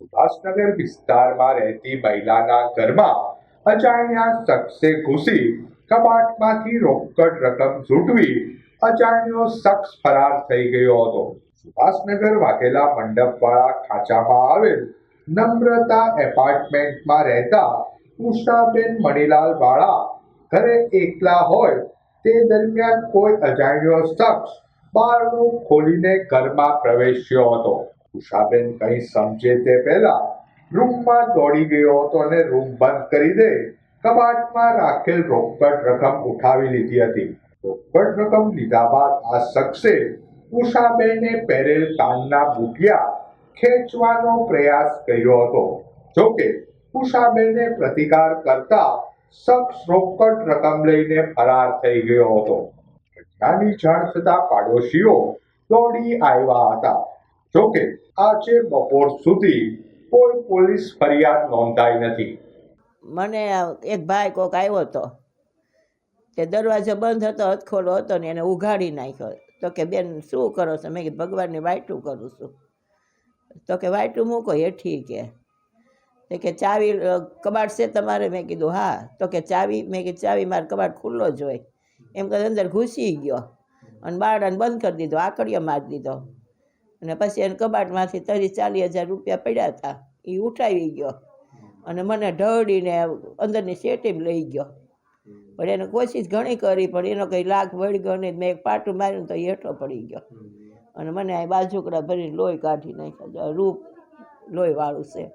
સુભાષનગર વિસ્તારમાં રહેતી મહિલાના ઘરમાં અજાણ્યા શખ્સે ઘૂસી કબાટમાંથી રોકડ રકમ ઝૂંટવી અજાણ્યો શખ્સ ફરાર થઈ ગયો હતો. સુભાષનગર વાઘેલા મંડપવાળા ખાંચામાં આવેલ નમ્રતા એપાર્ટમેન્ટમાં રહેતા ઉષાબેન મણીલાલ વાળા ઘરે એકલા હોય તે દરમિયાન કોઈ અજાણ્યો શખ્સ બારણું ખોલીને ઘરમાં પ્રવેશ્યો હતો. ઉષાબેન કંઈ સમજે તે પહેલા રૂમમાં દોડી ગયો હતો અને રૂમ બંધ કરી દે. કબાટમાં રાખેલ રોકડ રકમ ઉઠાવી લીધી હતી. રોકડ રકમ લીધા બાદ આ શખ્સે ઉષાબેને પહેરેલ કાનના બુટિયા ખેંચવાનો પ્રયાસ કર્યો હતો. જોકે ઉષાબેને પ્રતિકાર કરતા શખ્સ રોકડ રકમ લઈને ફરાર થઈ ગયો હતો. ઘટનાની જાણ થતા પાડોશીઓ દોડી આવ્યા હતા. જોકે આજે બપોર સુધી કોઈ પોલીસ ફરિયાદ નોંધાઈ નથી. મને એક ભાઈ કોક આવ્યો હતો તે દરવાજો બંધ હતો હથખોલો હતો ને એને ઉઘાડી નાખ્યો. તો કે, બેન, શું કરો છો? મેં કીધું, ભગવાનની વાયટું કરું છું. તો કે, વાયટું મૂકો હેઠી કે તે કે, ચાવી કબાટ છે તમારે? મેં કીધું, હા. તો કે, ચાવી? મેં કીધું, ચાવી, મારે કબાટ ખુલ્લો જ હોય. એમ કરી અંદર ઘૂસી ગયો અને બારણાને બંધ કરી દીધો, આકડીઓ મારી દીધો. અને પછી એને કબાટમાંથી તરી ચાલીસ હજાર રૂપિયા પડ્યા હતા. એ ઉઠાવી ગયો. અને મને ઢળીને અંદરની સેટીમાં લઈ ગયો. પણ એને કોશિશ ઘણી કરી પણ એનો કંઈ લાખ વળગ્યો નહીં. મેં એક પાટું માર્યું તો હેઠો પડી ગયો. અને મને આ બાજુકડા ભરીને લોહી કાઢી નાખ્યા રૂપ લોહીવાળું છે.